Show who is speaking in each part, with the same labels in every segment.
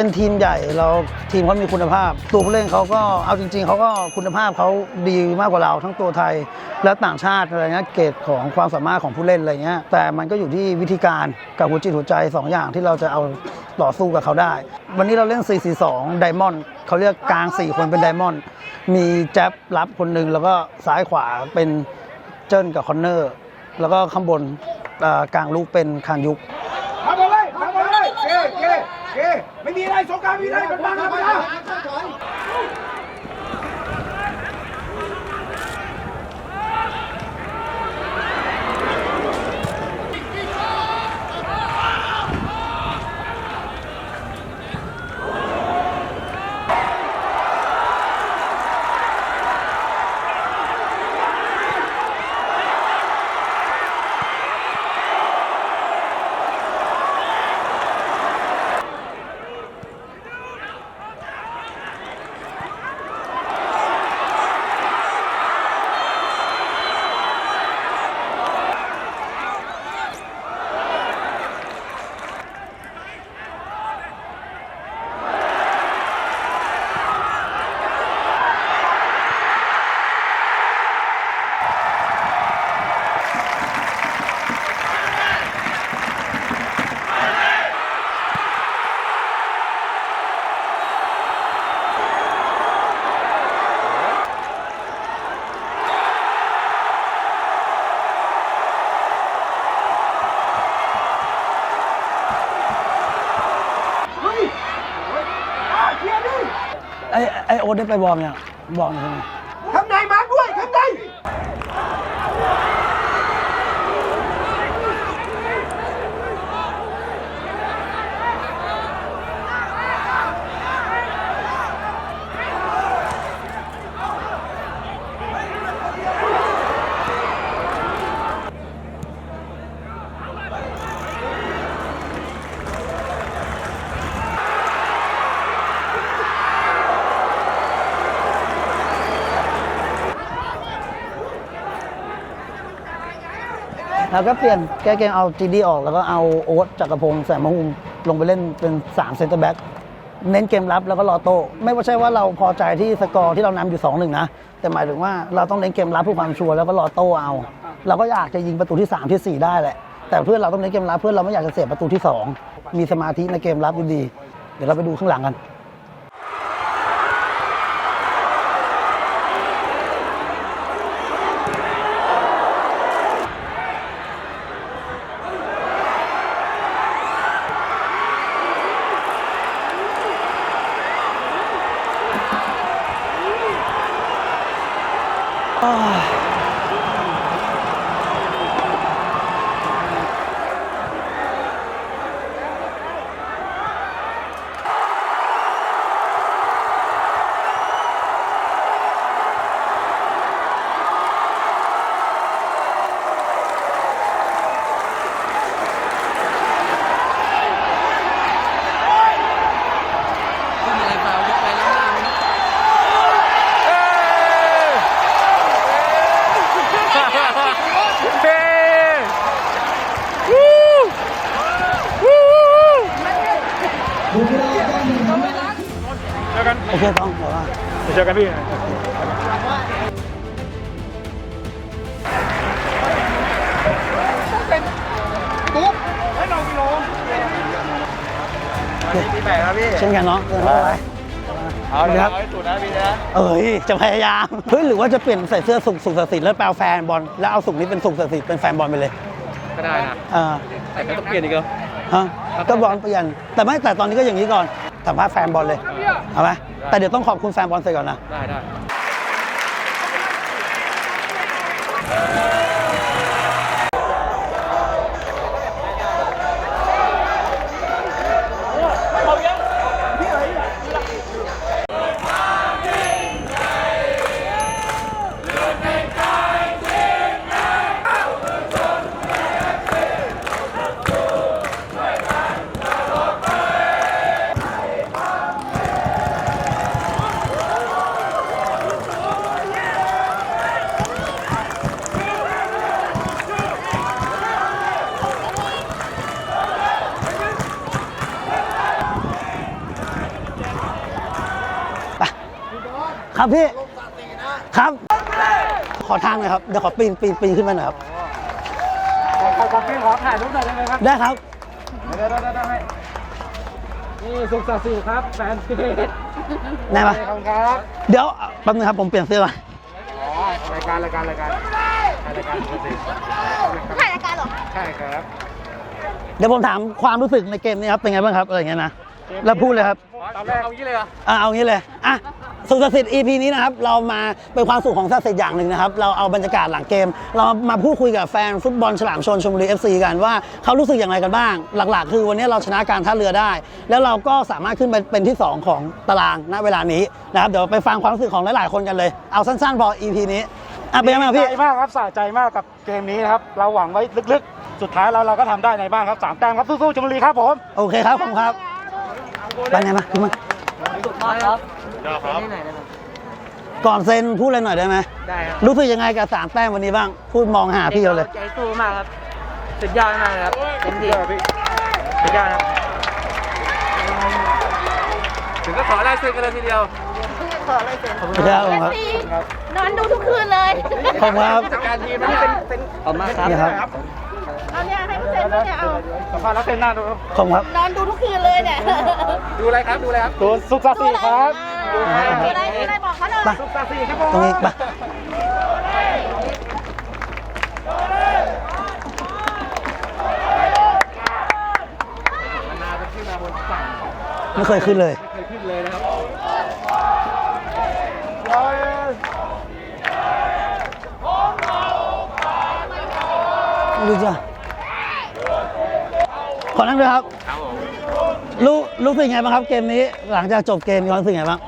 Speaker 1: เป็นทีมใหญ่เราทีมเขามีคุณภาพ ตัวผู้เล่นเขาก็เอาจริง ๆเขาก็คุณภาพเขาดีมากกว่าเราทั้งตัวไทย และต่างชาติอะไรเงี้ยเกรดของความสามารถของผู้เล่นอะไรเงี้ยแต่มันก็อยู่ที่วิธีการกับหัวจิตหัวใจสองอย่างที่เราจะเอาต่อสู้กับเขาได้ วันนี้เราเล่น 4-4-2 ไดมอนด์เขาเรียกกลาง 4 คนเป็นไดมอนด์มีแจ็บรับคนหนึ่งแล้วก็ซ้ายขวาเป็นเจิ้นกับคอนเนอร์ แล้วก็ข้างบนกลางลูกเป็นคางยุก
Speaker 2: ทำเอาเลยทำเอาเลยเก้เก้เก้ ไม่มีอะไรสงกรารมีอะไรกันบ้างครับพี่นะเฮ้ยอะเคลียร์ดิ
Speaker 1: ไอ ไอโอ๊ตได้ไปวอร์มยังวอร์มยังไง
Speaker 2: ข้างในมาด้วยข้างใน
Speaker 1: แล้วก็เปลี่ยนแก้เกมเอาจีดีออก แล้วก็เอาโอ๊ตจักรพงศ์แสนมะฮุมลงไปเล่นเป็น3เซนเตอร์แบ็กเน้นเกมรับแล้วก็รอโต้ไม่ว่าใช่ว่าเราพอใจที่สกอร์ที่เรานำอยู่2อหนึ่งนะ แต่หมายถึงว่าเราต้องเน้นเกมรับเพื่อความชัวร์แล้วก็รอโต้เอา เราก็อยากจะยิงประตูที่ 3ทีสี่ 4 ได้แหละ แต่เพื่อนเราต้องเน้นเกมรับเพื่อนเราไม่อยากจะเสียประตูที่ 2 มีสมาธิในเกมรับดีๆเดี๋ยวเราไปดูข้างหลังกัน
Speaker 3: ไม่มีอะไรฟาวยกไปแล้วหน้ามัน
Speaker 1: โอเคต้องบอกว่า
Speaker 2: เจอกันพี่
Speaker 3: พี่แบกครับพี่
Speaker 1: เช่นกันเนาะเออไป
Speaker 3: เอาเลยครับเอาให้สุดนะพี่นะ
Speaker 1: เอ้ยจะพยายามเฮ้ยหรือว่าจะเปลี่ยนใส่เสื้อสุกสุกศัสิทธิ์แล้วแปลแฟนบอลแล้วเอาสุกนี้เป็นสุกศัสิทธิ์เป็นแฟนบอลไปเลย
Speaker 3: ก็ได้นะ
Speaker 1: อ่า
Speaker 3: แต่ก็ต้องเปลี่ยนอีกเหรอ
Speaker 1: ฮะก็บอลเปลี่ยนแต่ไม่แต่ตอนนี้ก็อย่างนี้ก่อนสัมภาษณ์แฟนบอลเลยเอาไหม แต่เดี๋ยวต้องขอบคุณแฟนบอลเสร็จก่อนนะ
Speaker 3: ได้ได้
Speaker 1: ครับพี่ครับ ขอทางหน่อยครับ เดี๋ยวขอปีนปีนปีนขึ้นไปหน่อยครับ
Speaker 2: ขอขอขอถ่ายรูปหน่อยได้ไหมครับ
Speaker 1: ได้ครับ
Speaker 2: เดี๋ยวเดี๋ยวเดี๋ยวให้นี่สุขสันต์สิครับแฟนเพจ
Speaker 1: ได้ปะ
Speaker 2: ขอบคุณครับ
Speaker 1: เดี๋ยวแป๊บนึงครับผมเปลี่ยนเสื้อก่อน
Speaker 2: อ๋อรายการรายการรายการรายการปกติ
Speaker 4: ถ่ายรายการเหรอ
Speaker 2: ใช่ครับ
Speaker 1: เดี๋ยวผมถามความรู้สึกในเกมนี้ครับเป็นไงบ้างครับอะไรอย่างเงี้ยนะแล้วพูดเลยครับ
Speaker 2: ตอนแรก
Speaker 3: เอางี้เลยเหรอ
Speaker 1: อะเอางี้เลยอะ สุขศักดิ์สิทธิ์ EP นี้นะครับ เรามาเป็นความสุขของศักดิ์สิทธิ์อย่างหนึ่งนะครับ เราเอาบรรยากาศหลังเกม เรามาพูดคุยกับแฟนฟุตบอลฉลามชนชมบุรี FC กันว่าเขารู้สึกอย่างไรกันบ้าง หลักๆ คือวันนี้เราชนะการท่าเรือได้ แล้วเราก็สามารถขึ้นไปเป็นที่ 2 ของตารางณเวลานี้นะครับเดี๋ยวไปฟังความรู้สึกของหลายๆคนกันเลยเอาสั้นๆพอ EP นี้อะเป็นยังไงบ้างพี่
Speaker 2: ใจมากครับสะใจมากกับเกมนี้นะครับเราหวังไว้ลึกๆ สุดท้ายเราเราก็ทำได้ในบ้านครับสามแต้มครับสู้ๆชลบุรีครับผม
Speaker 1: โอเคครับขอบคุณครับไปไงมาขึ้นมา
Speaker 3: ครับ
Speaker 1: ก่อนเซ็นพูดอะไรหน่อยได้ไหม
Speaker 3: ได้ครับ
Speaker 1: รู้สึกยังไงกับสามแต้มวันนี้บ้าง พูดมองหาพี่เราเลย
Speaker 3: ใจสู้มากครับ สุดยอดมากเลยครับเต็มที่สุดยอดครับ ถึงก็ขอลายเซ็นกันเลยทีเดียว
Speaker 4: ขออะไรเสร็จ
Speaker 1: ขอบคุณครับขอบคุณครับ
Speaker 4: นอนดูทุกคืนเลย
Speaker 1: ขอบคุณครับ
Speaker 3: จากการทีมนี่เป็นเป็นขอบมากครับ
Speaker 1: นี่ครับ
Speaker 4: เอาเนี่ยให้เซ็นด้วยเนี่ยเอา
Speaker 2: สัมภาษณ์แล้วเต้นหน้าดูครับ
Speaker 1: ขอบคุณครับ
Speaker 4: นอนดูทุกคืนเลยเนี่ย
Speaker 3: ดูอะไรครับดูอะไรครับ
Speaker 2: ดูสุขสันต์สิครับ
Speaker 4: ดูอะไรดูอะไรดูอะไรบอกเขาหน่อย
Speaker 1: ไป
Speaker 2: สุขสันต์สิครับผ
Speaker 1: ตรง
Speaker 2: ม
Speaker 1: นี้ไปไม่เคยขึ้นเลย
Speaker 3: เคยขึ้นเลยนะครับ
Speaker 1: ไม่รู้จ้ะขอนั่งด้วยครับ
Speaker 3: ครับผม
Speaker 1: รู้รู้สึกไงบ้างครับเกมนี้ หลังจากจบเกมมีความรู้สึกไงบ้าง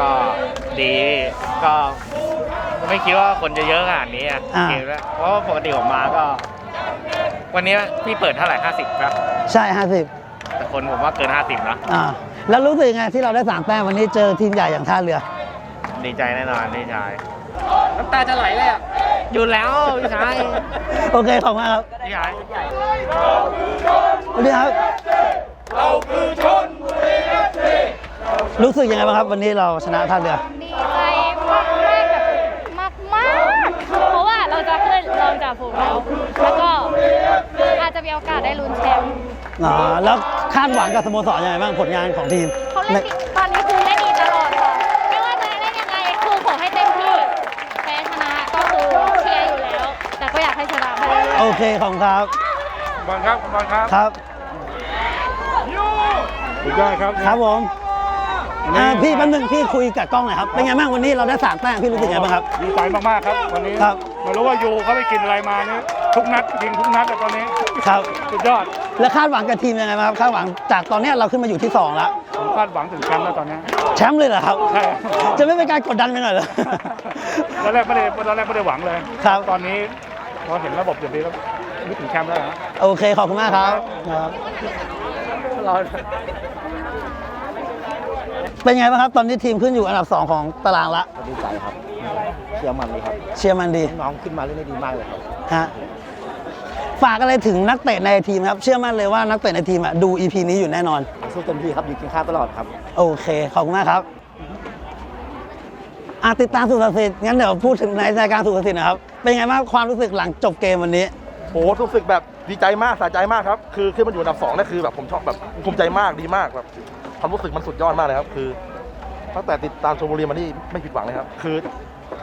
Speaker 5: ก็ดีก็ไม่คิดว่าคนจะเยอะขนาดนี้อะ
Speaker 1: อ่า
Speaker 5: เกมแล้วเพราะว่าปกติผมมาก็ วันนี้พี่เปิดเท่าไหร่50ครับ
Speaker 1: ใช่ห้าสิบ
Speaker 5: แต่คนผมว่าเกิน50นะ
Speaker 1: อ่าแล้วรู้สึกยังไงที่เราได้สามแต้มวันนี้เจอทีมใหญ่อย่างท่าเรือ
Speaker 5: ดีใจแน่นอนพี่ชาย
Speaker 3: น้ำตาจะไหลเลยอะ
Speaker 5: อยู่แล้วพี่ชาย
Speaker 1: โอเคขอบคุณครับ
Speaker 5: พี่ชาย
Speaker 1: สวัสดีครับ รู้สึกยังไงบ้างครับ วันนี้เราชนะท่าเรือ
Speaker 6: ดีใจมากมากแบบมากมากๆเพราะว่าเราจะขึ้นเราจะผูกเรา แล้วก็อาจจะมีโอกาสได้ลุ้นแชมป์
Speaker 1: อ๋อแล้วคาดหวังกับสโมสรยังไงบ้างผลงานของทีม
Speaker 6: เขาเล่นดีตอนนี้คือเล่นดีตลอดค่ะไม่ว่าจะเล่นยังไงคือขอให้เต็มที่แพ้ชนะก็คือเชียร์อยู่แล้ว แต่ก็อยากให้ชนะไปเรื่อยๆ
Speaker 1: โอเคขอบคุณครับ
Speaker 2: บอลครับบอลครับ
Speaker 1: ครับ
Speaker 2: สุดยอดครับ
Speaker 1: ครับผม อ่าพี่แป๊บนึงพี่คุยกับกล้องหน่อยครับเป็นไงบ้างวันนี้เราได้สามแต้มพี่รู้สึกไงบ้างครับ
Speaker 2: ดีใจมากๆครับ วันนี้
Speaker 1: ครับ
Speaker 2: ไมารู้ว่ายูเขาไปกินอะไรมานี่ทุกนัดยิงทุกนัดแต่ตอนนี้
Speaker 1: ครับ
Speaker 2: สุดยอด
Speaker 1: แล้วคาดหวังกับทีมยังไงบ้างครับคาดหวังจากตอนเนี้ยเราขึ้นมาอยู่ที่สองแล้ว
Speaker 2: ผมคาดหวังถึงแชมป์แล้วตอนนี้
Speaker 1: แชมป์เลยเหรอครับ
Speaker 2: ใช่
Speaker 1: จะไม่เป็นการกดดันไปหน่อยเหรอ
Speaker 2: ตอนแรกไม่ได้ตอนแรกไม่ได้หวังเลย
Speaker 1: ครับ
Speaker 2: ตอนนี้พอเห็นระบบอย่างนี้แล้วนึกถึงแชมป์แล้วนะ
Speaker 1: โอเคขอบคุณมากครับครับ เป็นไงบ้างครับ ตอนนี้ทีมขึ้นอยู่อันดับ 2 ของตารางละ
Speaker 7: ดีใจครับเชื่อมันเลยครับ
Speaker 1: เชียร์มันดี
Speaker 7: น้องขึ้นมาเล่นได้ดีมากเลยครับ
Speaker 1: ฮะฝากอะไรถึงนักเตะในทีมครับ เชื่อมั่นเลยว่านักเตะในทีมอะดู EP นี้อยู่แน่นอน
Speaker 7: สู้เต็มที่ครับอยู่กินข้าวตลอดครับ
Speaker 1: โอเค ขอบคุณมากครับอาติดตามสุขสิทธิ์งั้นเดี๋ยวพูดถึงในรายการสุขสิทธิ์นะครับ เป็นไงบ้างความรู้สึกหลังจบเกมวันนี้
Speaker 8: โอ้รู้สึกแบบดีใจมากสะใจมากครับ คือขึ้นมาอยู่อันดับสองนี่คือแบบผมชอบแบบภูมิใจมากดีมากแบบ ความรู้สึกมันสุดยอดมากเลยครับ คือตั้งแต่ติดตามชมบุรีมานี่ไม่ผิดหวังเลยครับ คือ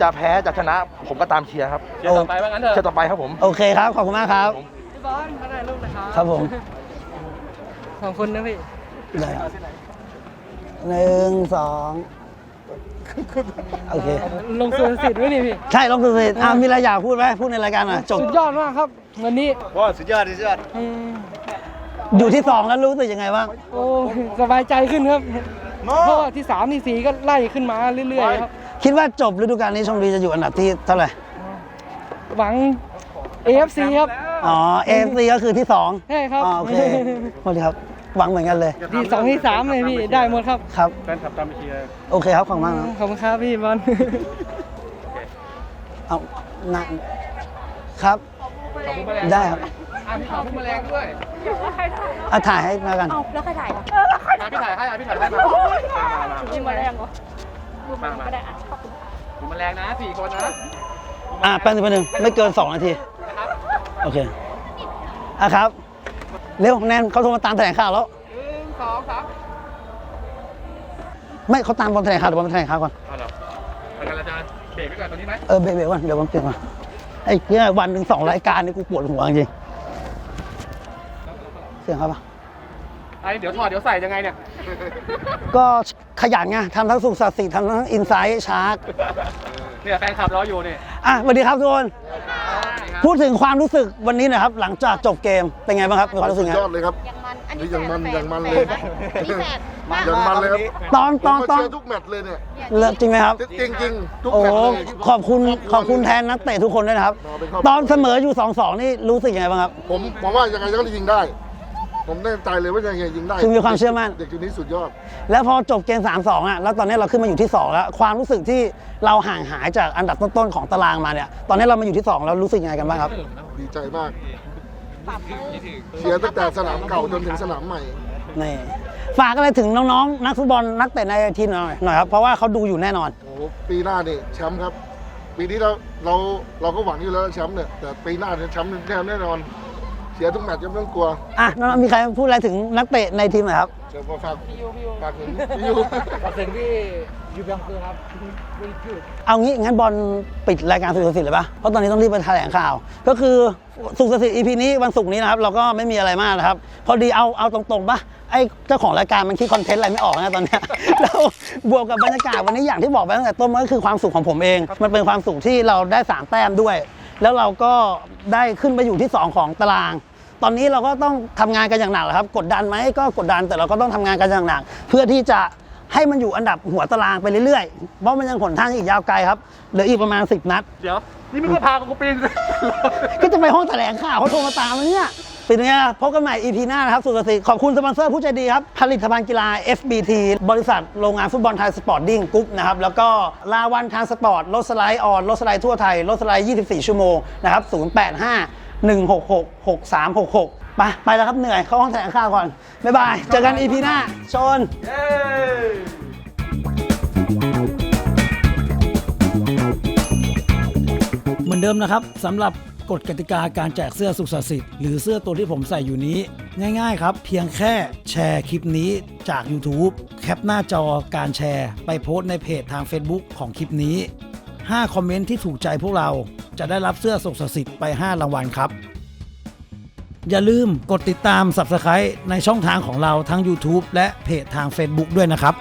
Speaker 8: จะแพ้จะชนะผมก็ตามเชียร์ครับ
Speaker 3: เดี๋ยวต่อไปว่างั้นเถอะ
Speaker 8: เชียร์ต่อไปครับผม
Speaker 1: โอเคครับ ขอบคุณมากครับ
Speaker 3: พี่บอลมาถ่ายรูปนะครับ
Speaker 1: ครับผม
Speaker 3: ขอบคุณนะพี่
Speaker 1: ได้ครับหนึ่งสองโอเค
Speaker 9: ลงสุรสิทธิ์ด้วยนี่พี่
Speaker 1: ใช่ลองสุขสิทธิ์อะมีอะไรอยากพูดไหมพูดในรายการหน่อยจบ
Speaker 9: สุดยอดมากครับ วันนี้
Speaker 3: ว้าสุดยอดสุดยอด
Speaker 9: อืม
Speaker 1: อยู่ที่สองแล้วรู้สึกยังไงบ้าง
Speaker 9: โอ้สบายใจขึ้นครับ เพราะว่าที่สามที่สี่ก็ไล่ขึ้นมาเรื่อยๆครับ
Speaker 1: คิดว่าจบฤดูกาลนี้ชมบุรีจะอยู่อันดับที่เท่าไหร่
Speaker 9: หวัง AFC ครับ
Speaker 1: อ๋อเอฟซีก็คือที่สอง
Speaker 9: ใช่ครับ
Speaker 1: อ๋อโอเคสวัสดีครับหวังเหมือนกันเลย
Speaker 9: ที่สองที่สามเลยพี่ได้หมดครับ
Speaker 1: ครับ
Speaker 2: แฟนคลับตามไปเชียร์
Speaker 1: โอเคครับขอบคุณมากนะ
Speaker 9: ขอบคุณครับพี่บอล
Speaker 1: เอานั่งครับ ได้ครับ
Speaker 3: อะพี่ขอพูดแมลงด้วย
Speaker 1: อะถ่ายให้มากัน
Speaker 6: เอาแล้วใครถ่ายอะ
Speaker 3: อะพี่ถ่ายให้อะพี่ถ่ายให้มามามามา
Speaker 6: จิ้มมาได้ยังเหรอพูดมาก็ได้อะขอบคุณ
Speaker 3: ผมมันแรงนะสี่คนนะ
Speaker 1: อะแป๊บนึงแป๊บนึงไม่เกิน2นาทีโอเค อะครับ เร็วแนนเขาโทรมาตามแถลงข่าวแล้ว
Speaker 3: หนึ่งสองสาม
Speaker 1: ไม่เขาตามบอลแถลงข่าวเดี๋ยวบอลแถลงข่าวก่อน
Speaker 3: เอาเหรอไปกันอาจารย์เบรกไว้ก่อนตรงนี้ไหม
Speaker 1: เออเบรกเบรกก่อนเดี๋ยวบอลเปลี่ยนมาไอ้เนี่ยวันหนึ่งสองรายการนี่กูปวดหัวจริงเสียงเขาปะ
Speaker 3: ไอเดี๋ยวถอดเดี๋ยวใส่ยังไงเนี่ย
Speaker 1: ก็ขยันไงทำทั้งสุขสัตย์สิทำทั้งอินไซต์ชาร์ก
Speaker 3: เนี่ยแฟนคลับรออยู่นี่
Speaker 1: อะสวัสดีครับทุกคนพูดถึงความรู้สึกวันนี้หนะครับ หลังจากจบเกมเป็นไงบ้างครับมีความรู้สึกไง
Speaker 10: ยอดเลยครับ
Speaker 4: ยังมัน อันนี้
Speaker 10: ยังมัน
Speaker 4: แฝด
Speaker 10: ยังมัน
Speaker 4: แฝ
Speaker 10: เลย
Speaker 4: ดะอันนี้แฝดมาก
Speaker 10: ยังมันเลยครับ
Speaker 1: ตอนตอน
Speaker 10: ผม
Speaker 1: ต
Speaker 10: ก็
Speaker 1: อน
Speaker 10: เชียร์ทุกแมตช์เลยเนี่ย
Speaker 1: เลิกจริงไหมครับ
Speaker 10: จริงจริงๆทุก
Speaker 1: โอ้
Speaker 10: แมตช์เลย
Speaker 1: ขอบคุณขอบคุณแทนนักเตะทุกคนด้วยนะครับ
Speaker 10: เป็นครอบครัว
Speaker 1: ตอนเสมออยู่2อสองนี่รู้สึกยังไงบ้างครับ
Speaker 10: ผมผมว่ายังไงก็ยิงได้ ผมแน่ใจเลยว่ายังไงยิงได้
Speaker 1: คือมีความเชื่อมั่น
Speaker 10: เด็กคนนี้สุดยอด
Speaker 1: แล้วพอจบเกม 3 2อะแล้วตอนนี้เราขึ้นมาอยู่ที่ 2 แล้ว ความรู้สึกที่เราห่างหายจากอันดับต้นๆของตารางมาเนี่ยตอนนี้เรามาอยู่ที่ 2 แล้วรู้สึกยังไงกันบ้างครับ
Speaker 10: ดีใจมากเชียร์ตั้งแต่สนามเก่าจนถึงสนามใหม่
Speaker 1: นี่ฝากอะไรถึงน้องๆ นักฟุตบอลนักเตะในทีมหน่อยหน่อยครับเพราะว่าเขาดูอยู่แน่นอน
Speaker 10: โอ้โหปีหน้านี่แชมป์ครับ ปีนี้เราเราเราก็หวังอยู่แล้วแชมป์เนี่ยแต่ปีหน้าเนี่ยแชมป์แน่แน่นอนเสียทุกแมตช์จะไม่ต้องกลัว
Speaker 1: อะน้องๆมีใครพูดอะไรถึงนักเตะในทีมหน่อยครับ
Speaker 10: เดี๋ยวมาฝากฝากถึงพี่ยู
Speaker 3: ขอบคุณพี่ยูเบียงคือครับไม่พูด
Speaker 1: เอางี้งั้นบอลปิดรายการสุขสิทธิ์เลยปะเพราะตอนนี้ต้องรีบไปแถลงข่าว ก็คือสุขสิทธิ์ EP นี้วันศุกร์นี้นะครับ เราก็ไม่มีอะไรมากนะครับ พอดีเอาเอาตรงๆปะไอ้เจ้าของรายการมันคิดคอนเทนต์อะไรไม่ออกนะตอนเนี้ย แล้วบวกกับบรรยากาศวันนี้อย่างที่บอกไปตั้งแต่ต้นมันก็คือความสุขของผมเอง มันเป็นความสุขที่เราได้สามแต้มด้วย แล้วเราก็ได้ขึ้นไปอยู่ที่สองของตาราง ตอนนี้เราก็ต้องทำงานกันอย่างหนักแหละครับ กดดันไหมก็กดดันแต่เราก็ต้องทำงานกันอย่างหนัก เพื่อที่จะให้มันอยู่อันดับหัวตารางไปเรื่อยๆ เพราะมันยังผลทางอีกยาวไกลครับ เหลืออีกประมาณ 10 นัด
Speaker 3: เดี๋ยว นี่มึงก็พากูปีน
Speaker 1: ก็จะไปห้องแถลงข่าวเขาโทรมาตามแล้วเนี่ยเป็นไงล่ะพบกันใหม่ EP หน้านะครับ สุดสิขอบคุณสปอนเซอร์ผู้ใจดีครับ ผลิตภัณฑ์กีฬา FBT บริษัทโรงงานฟุตบอลไทยสปอร์ตดิ้งกรุ๊ปนะครับ แล้วก็ลาวันทางสปอร์ตรถสไลด์ออนรถสไลด์ทั่วไทยรถสไลด์ 24 ชั่วโมงนะครับ 085 166 6366ไปไปแล้วครับเหนื่อยเข้าห้องแถลงข่าวก่อน บ๊ายบาย เจอกัน EP หน้าชน เหมือนเดิมนะครับสำหรับกฎกติกาการแจกเสื้อสุขสันต์สิทธิ์หรือเสื้อตัวที่ผมใส่อยู่นี้ ง่ายๆครับ เพียงแค่แชร์คลิปนี้จาก YouTube แคปหน้าจอการแชร์ ไปโพสต์ในเพจทาง Facebook ของคลิปนี้ 5 คอมเมนต์ที่ถูกใจพวกเรา จะได้รับเสื้อสุขสันต์สิทธิ์ไป 5 รางวัลครับ อย่าลืมกดติดตาม Subscribe ในช่องทางของเราทั้ง YouTube และเพจทาง Facebook ด้วยนะครับ